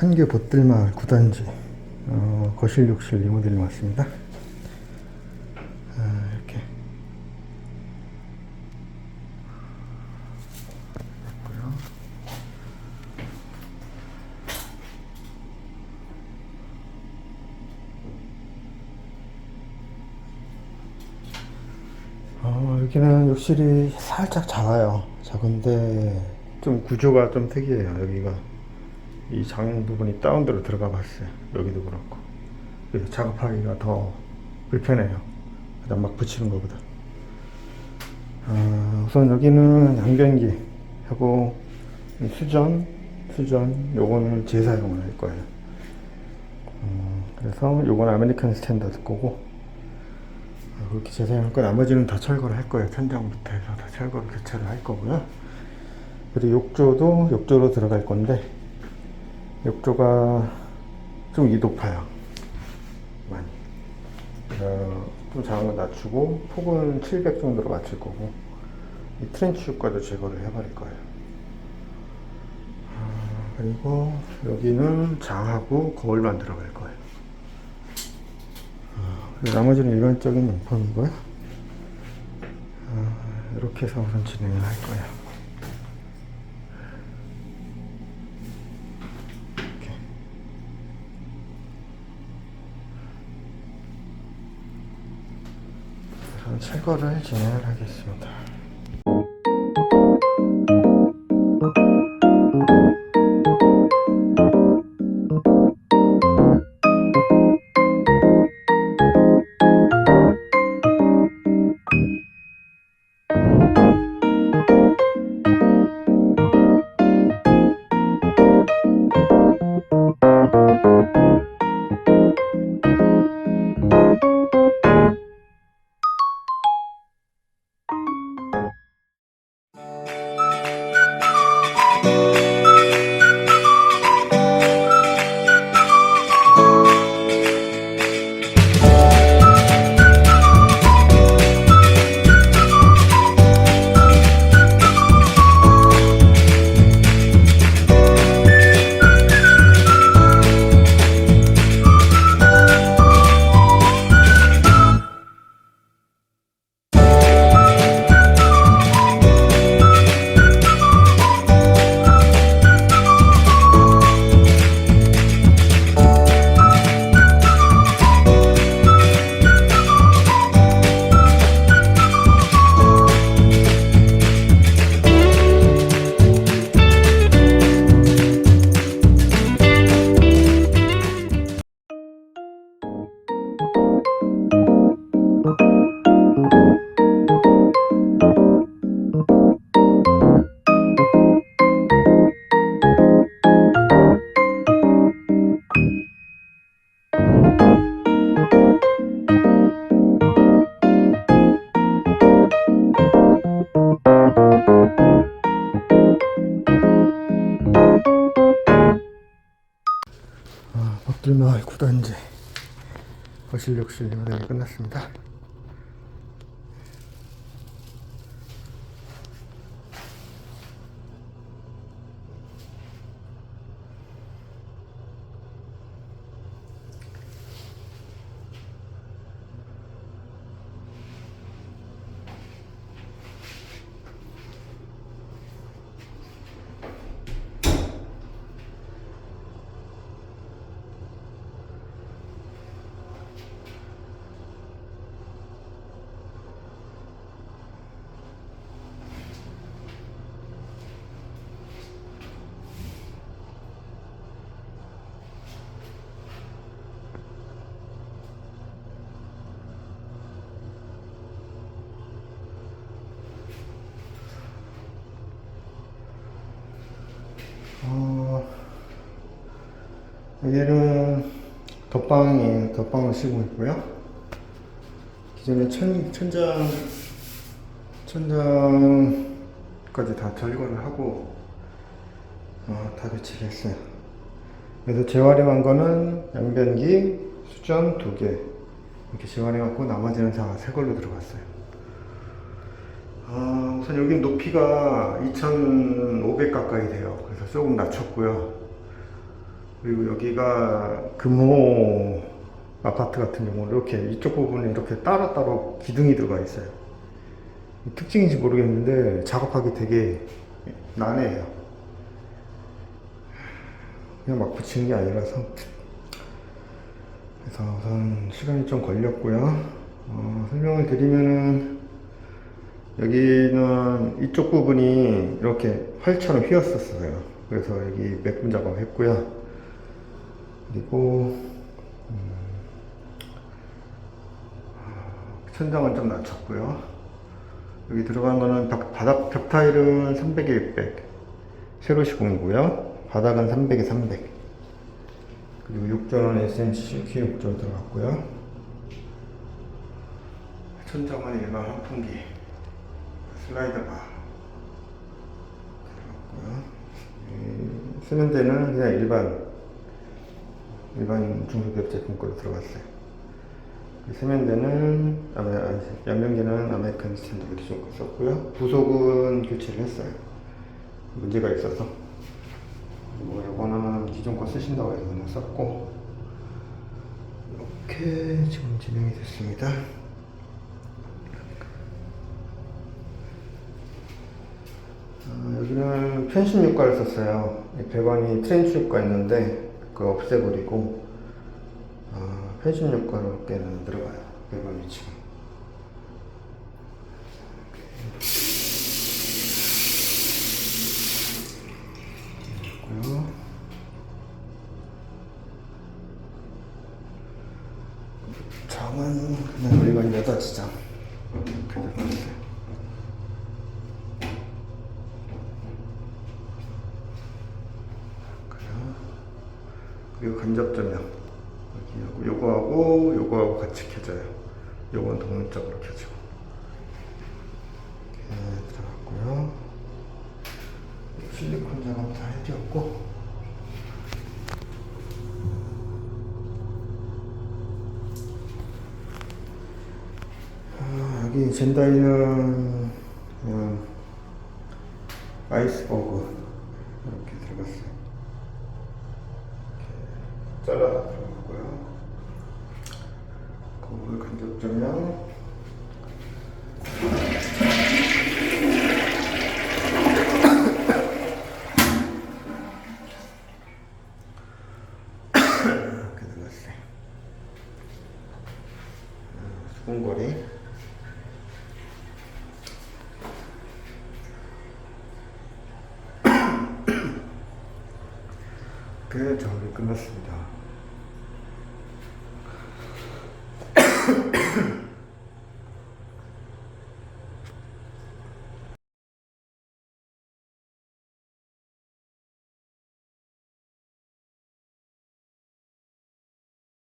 판교 봇들마을 9단지 어, 거실 욕실 리모델링 왔습니다. 아, 이렇게 있고요. 어, 여기는 욕실이 살짝 작아요. 작은데 좀 구조가 좀 특이해요. 여기가 이장 부분이 다운대로 들어가 봤어요. 여기도 그렇고 그래서 작업하기가 더 불편해요. 그다음 막 붙이는 것보다. 아, 우선 여기는 양변기 하고 이 수전, 수전 요거는 재사용을 할 거예요. 음, 그래서 요건 아메리칸 스탠다드 거고 아, 그렇게 재사용할 거 나머지는 다 철거를 할 거예요. 천장부터 해서 다 철거를 교체를 할 거고요. 그리고 욕조도 욕조로 들어갈 건데 욕조가 좀 이 높아요. 많이. 어, 좀 작은 거 낮추고 폭은 700 정도로 맞출 거고 이 트렌치 효과도 제거를 해버릴 거예요. 아, 그리고 여기는 장하고 거울만 들어갈 거예요. 아, 나머지는 일반적인 용품이고요. 아, 이렇게 해서 우선 진행을 할 거예요. 이렇게. 우선 철거를 진행을 하겠습니다. 9단지 거실 욕실 리모델링 끝났습니다. 여기는 덧방이에요. 덧방을 쓰고 있고요. 기존에 천, 천장, 천장까지 다 절거를 하고, 어, 다 배치를 했어요. 그래서 재활용한 거는 양변기, 수전 두 개. 이렇게 재활용하고 나머지는 다 새 걸로 들어갔어요. 아, 우선 여기 높이가 2,500 가까이 돼요. 그래서 조금 낮췄고요. 그리고 여기가 금호 아파트 같은 경우는 이렇게 이쪽 부분에 이렇게 따로따로 기둥이 들어가 있어요. 특징인지 모르겠는데 작업하기 되게 난해해요. 그냥 막 붙이는 게 아니라서. 그래서 우선 시간이 좀 걸렸고요. 어, 설명을 드리면은 여기는 이쪽 부분이 이렇게 활처럼 휘었었어요. 그래서 여기 메꾼 작업 했고요. 그리고 음, 천장은 좀 낮췄고요. 여기 들어간 거는 벽- 바닥 벽 타일은 300에 600 세로 시공이고요. 바닥은 300에 300 그리고 욕조는 SNC 실키 욕조 들어갔고요. 천장은 일반 환풍기 슬라이더 바 들어갔고요. 이 쓰는 데는 그냥 일반 일반 중소기업 제품 거로 들어갔어요. 이 세면대는 아니, 양면기는 아메리칸 스탠드로 기존 거 썼고요. 부속은 교체를 했어요. 문제가 있어서. 뭐 이거는 기존 거 쓰신다고 해서 그냥 썼고 이렇게 지금 진행이 됐습니다. 아, 여기는 편심 효과를 썼어요. 이 배관이 트렌치 효과였는데 그거 없애버리고 아, 편심 효과로 꽤는 들어가요. 지금. 있고요. 장은 그냥 우리가 여덟 지장 이렇게. 그래요. 그리고 간접 조명 여기하고 요거하고 요거하고 같이 켜져요. 요건 동물적으로 켜지고 이렇게 들어갔고요. 실리콘 작업 다 해주었고 아, 여기 젠다이는 아이스버그 이렇게 들어갔어요. 이렇게 잘라서 들어갔고요. 거울 간접 조명 이렇게 들어갔어요. 음, 수공거리 그 작업이 끝났습니다.